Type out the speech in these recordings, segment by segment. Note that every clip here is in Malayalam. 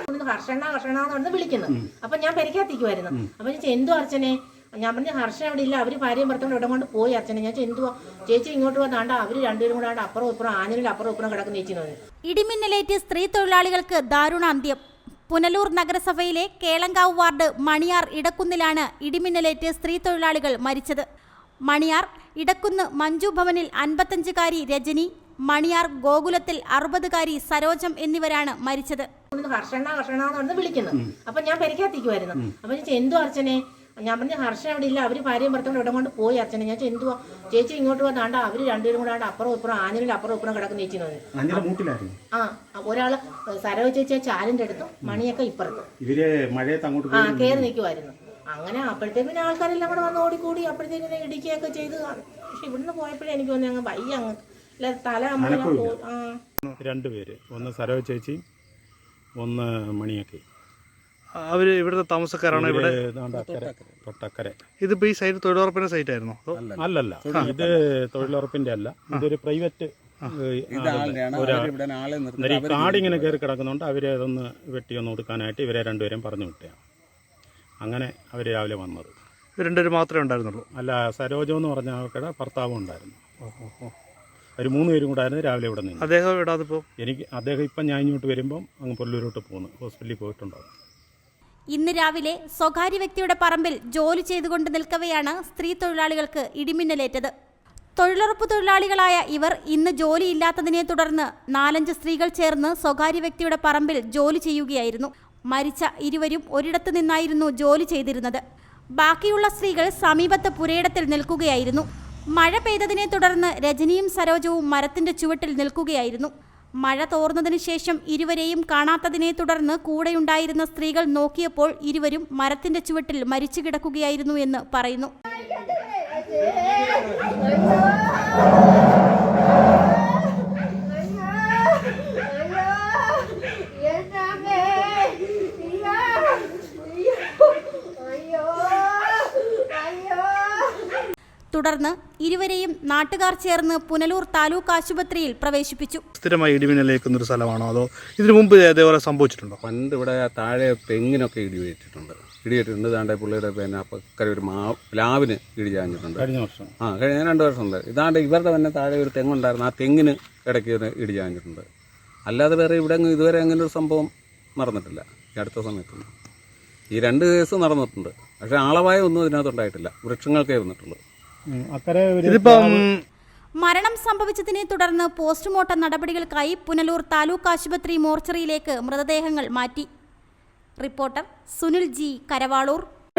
ഇവിടുന്ന് ഹർഷണ ഹർഷണ എന്ന് പറഞ്ഞ് വിളിക്കുന്നു. അപ്പൊ ഞാൻ പെരക്കാത്തിക്കുമായിരുന്നു അപ്പൊ ചേച്ചി എന്തു അർച്ചനെ ഞാൻ പറഞ്ഞു ഹർഷൻ അവിടെ ഇല്ല അവർ ഭാര്യയും ഭർത്താവും ഇവിടെ കൊണ്ട് പോയി അച്ഛനെ ഞാൻ എന്തുവാ ചേച്ചി ഇങ്ങോട്ട് വന്നാണ്ട് അവർ രണ്ടുപേരും കൂടെ ആണ്ട് അപ്പുറം ഇപ്പുറം ആഞ്ഞിലും അപ്പുറം ഇപ്പുറം കിടക്കുന്ന ചേച്ചി എന്ന് പറഞ്ഞു. ഇടിമിന്നലേറ്റ് സ്ത്രീ തൊഴിലാളികൾക്ക് ദാരുണാന്ത്യം. പുനലൂർ നഗരസഭയിലെ കേളങ്കാവ് വാർഡ് മണിയാർ ഇടക്കുന്നിലാണ് ഇടിമിന്നലേറ്റ് സ്ത്രീ തൊഴിലാളികൾ മരിച്ചത്. മണിയാർ ഇടക്കുന്ന് മഞ്ജു ഭവനിൽ അൻപത്തഞ്ചുകാരി രജനി മണിയാർ ഗോകുലത്തിൽ അറുപതുകാരി സരോജം എന്നിവരാണ് മരിച്ചത്. കർഷണ ഹർഷണ ഹർഷണ എന്ന് വിളിക്കുന്നു. അപ്പൊ ഞാൻ പെരക്കാത്തിക്കുമായിരുന്നു അപ്പൊ എന്തു അർച്ചനെ? ഞാൻ പറഞ്ഞു ഹർഷൻ അവിടെ ഇല്ല അവർ ഭാര്യയും ഭർത്താവും ഇവിടെ കൊണ്ട് പോയി അച്ഛനെ. ഞാൻ എന്തുവാ? ചേച്ചി ഇങ്ങോട്ട് വന്നാണ്ട് അവർ രണ്ടുപേരും കൂടെ അപ്പുറം ഇപ്പുറം ആഞ്ഞിലും അപ്പുറം ഇപ്പുറം കിടക്കുന്ന ചേച്ചി എന്ന് ആ ഒരാൾ സരവ ചേച്ചി ആ ചാലിന്റെ അടുത്തും മണിയൊക്കെ ഇപ്പുറത്തും. ഇവർ മഴയത്ത് അങ്ങോട്ട് ആ പോയി കയറി നിൽക്കുമായിരുന്നു അങ്ങനെ അപ്പോഴത്തേക്ക് പിന്നെ ആൾക്കാരെല്ലാം കൂടെ വന്ന് ഓടിക്കൂടി അപ്പോഴത്തേക്കിനെ ഇടിക്കുകയൊക്കെ ചെയ്ത്. പക്ഷെ ഇവിടുന്ന് പോയപ്പോഴേ എനിക്ക് വന്നു അങ്ങ് വയ്യ അങ്ങ്. അല്ല തല അമ്മ പോ- ആ. രണ്ടുപേര് ഒന്ന് സരവ ചേച്ചി ഒന്ന് മണിയൊക്കെ. അവർ ഇവിടുത്തെ താമസക്കാരാണ് ഇവിടെ തൊട്ടക്കരെ. ഇതിപ്പോ ഈ സൈറ്റ് തൊഴിലുറപ്പിന്റെ സൈറ്റ് ആയിരുന്നു? അല്ലല്ല. ഇത് തൊഴിലുറപ്പിന്റെ അല്ല. ഇതൊരു പ്രൈവറ്റ് കാടിങ്ങനെ കയറി കിടക്കുന്നുണ്ട് അവർ അതൊന്ന് വെട്ടി ഒന്ന് കൊടുക്കാനായിട്ട് ഇവരെ രണ്ടുപേരും പറഞ്ഞു വിട്ടയാണ് അങ്ങനെ അവർ രാവിലെ വന്നത്. രണ്ടുപേരും മാത്രമേ ഉണ്ടായിരുന്നുള്ളൂ? അല്ല സരോജോ എന്ന് പറഞ്ഞ ആൾക്കാരുടെ ഭർത്താവും ഉണ്ടായിരുന്നു. ഒരു മൂന്ന് പേരും കൂടെ ആയിരുന്നു രാവിലെ ഇവിടെ നിന്ന്. അദ്ദേഹം ഇവിടെ അതിപ്പോ? എനിക്ക് അദ്ദേഹം ഇപ്പം ഞാൻ ഇങ്ങോട്ട് വരുമ്പം അങ്ങ് പുല്ലൂരോട്ട് പോകുന്നു ഹോസ്പിറ്റലിൽ പോയിട്ടുണ്ടാവും. ഇന്ന് രാവിലെ സ്വകാര്യ വ്യക്തിയുടെ പറമ്പിൽ ജോലി ചെയ്തുകൊണ്ട് നിൽക്കവെയാണ് സ്ത്രീ തൊഴിലാളികൾക്ക് ഇടിമിന്നലേറ്റത്. തൊഴിലുറപ്പ് തൊഴിലാളികളായ ഇവർ ഇന്ന് ജോലിയില്ലാത്തതിനെ തുടർന്ന് നാലഞ്ച് സ്ത്രീകൾ ചേർന്ന് സ്വകാര്യ വ്യക്തിയുടെ പറമ്പിൽ ജോലി ചെയ്യുകയായിരുന്നു. മരിച്ച ഇരുവരും ഒരിടത്തു നിന്നായിരുന്നു ജോലി ചെയ്തിരുന്നത്. ബാക്കിയുള്ള സ്ത്രീകൾ സമീപത്തെ പുരയിടത്തിൽ നിൽക്കുകയായിരുന്നു. മഴ പെയ്തതിനെ തുടർന്ന് രജനിയും സരോജവും മരത്തിന്റെ ചുവട്ടിൽ നിൽക്കുകയായിരുന്നു. മഴ തോർന്നതിനു ശേഷം ഇരുവരെയും കാണാത്തതിനെ തുടർന്ന് കൂടെയുണ്ടായിരുന്ന സ്ത്രീകൾ നോക്കിയപ്പോൾ ഇരുവരും മരത്തിന്റെ ചുവട്ടിൽ മരിച്ചു കിടക്കുകയായിരുന്നു എന്ന് പറയുന്നു. തുടർന്ന് ഇരുവരെയും നാട്ടുകാർ ചേർന്ന് പുനലൂർ താലൂക്ക് ആശുപത്രിയിൽ പ്രവേശിപ്പിച്ചു. സ്ഥിരമായി ഇടിമിന്നലേക്കുന്ന ഒരു സ്ഥലമാണോ? അതോ ഇതിനു മുമ്പ് ഇതേപോലെ സംഭവിച്ചിട്ടുണ്ടോ? പണ്ട് ഇവിടെ താഴെ തെങ്ങിനൊക്കെ ഇടിവേറ്റിട്ടുണ്ട് ഇടിയിട്ടുണ്ട് ഇടി വെച്ചിട്ടുണ്ട് താണ്ടെ പുള്ളിയുടെ പിന്നെ അപ്പക്കര ഒരു മാ പ്ലാവിന് ഇടി ചാഞ്ഞിട്ടുണ്ട്. കഴിഞ്ഞ വർഷം. ആ കഴിഞ്ഞ രണ്ട് വർഷം ഉണ്ട് ഇതാണ്ട് ഇവരുടെ തന്നെ താഴെ ഒരു തെങ്ങുണ്ടായിരുന്നു. ആ തെങ്ങിന് ഇടയ്ക്ക് ഇടി ചാഞ്ഞിട്ടുണ്ട്. അല്ലാതെ വേറെ ഇവിടെ ഇതുവരെ അങ്ങനെ ഒരു സംഭവം നടന്നിട്ടില്ല. ഈ അടുത്ത സമയത്തൊന്നും. ഈ രണ്ട് കേസ് നടന്നിട്ടുണ്ട്. പക്ഷേ ആളവായ ഒന്നും ഇതിനകത്തുണ്ടായിട്ടില്ല വൃക്ഷങ്ങൾക്കേ വന്നിട്ടുള്ളൂ. അക്കരെ ഇതിപ്പം മരണം സംഭവിച്ചതിനെ തുടർന്ന് പോസ്റ്റ്മോർട്ടം നടപടികൾക്കായി പുനലൂർ താലൂക്ക് ആശുപത്രി മോർച്ചറിയിലേക്ക് മൃതദേഹങ്ങൾ മാറ്റി. Reporter Sunil G Karavalur.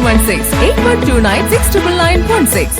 716 8129